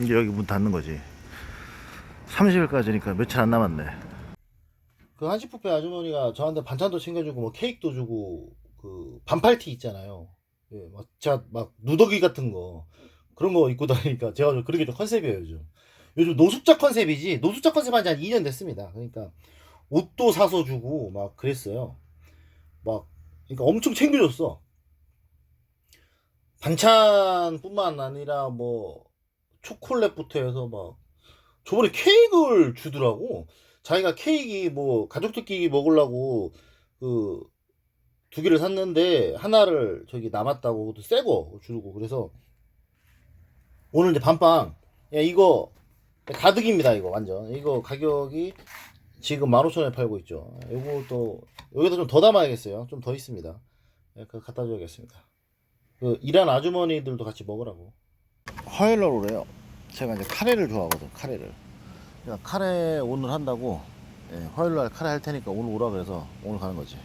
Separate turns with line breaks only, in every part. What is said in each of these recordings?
이제 여기 문 닫는 거지. 30일까지니까 며칠 안 남았네. 그 한식 뷔페 아주머니가 저한테 반찬도 챙겨주고 뭐 케이크도 주고 그 반팔티 있잖아요. 예, 막 제가 막 누더기 같은 거 그런 거 입고 다니니까 제가 좀 그런 게 좀 컨셉이에요 요즘. 요즘 노숙자 컨셉이지 노숙자 컨셉 한지 한 2년 됐습니다. 그러니까 옷도 사서 주고 막 그랬어요. 막 그러니까 엄청 챙겨줬어. 반찬뿐만 아니라 뭐 초콜릿부터 해서 막 저번에 케이크를 주더라고. 자기가 케이크 뭐 가족들끼리 먹으려고 그 두 개를 샀는데 하나를 저기 남았다고 또 새거 주고 그래서 오늘 이제 밤빵 야 이거 가득입니다 이거 완전 이거 가격이 지금 15,000원에 팔고 있죠. 요거 또 여기다 좀 더 담아야겠어요. 좀 더 있습니다. 예, 그거 갖다 줘야겠습니다. 그 일한 아주머니들도 같이 먹으라고. 날 오래요. 제가 이제 카레를 좋아하거든. 카레를. 그러니까 카레 오늘 한다고 예, 화요일 날 카레 할 테니까 오늘 오라 그래서 오늘 가는 거지.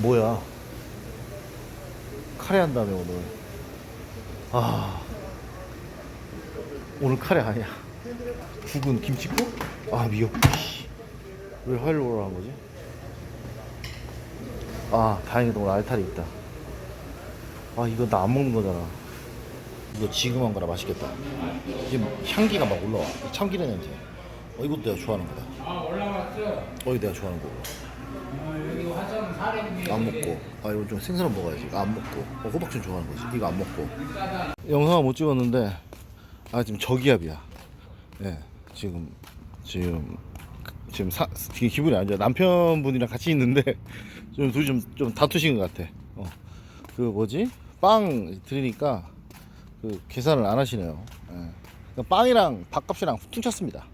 뭐야? 카레 한다며 오늘. 아 오늘 카레 아니야. 죽은 김치국? 아 미역국. 씨. 왜 화요일 오라 한 거지? 아 다행히도 오늘 알탈이 있다. 아 이거 나 안 먹는 거잖아. 이거 지금 한 거라 맛있겠다. 지금 향기가 막 올라와. 이 참기름 냄새. 어 이것도 내가 좋아하는 거다.
아 올라왔어.
어 이거 내가 좋아하는 거고. 안 먹고 아 이거 좀 생선은 먹어야지 이거 안 먹고 어, 호박전 좋아하는 거지 이거 안 먹고 영상을 못 찍었는데 아 지금 저기압이야 예 지금 지금 지금 사, 되게 기분이 안 좋아 남편분이랑 같이 있는데 좀 둘이 좀, 좀 다투신 것 같아. 어. 그 뭐지? 빵 드리니까 그 계산을 안 하시네요. 예. 그러니까 빵이랑 밥값이랑 퉁쳤습니다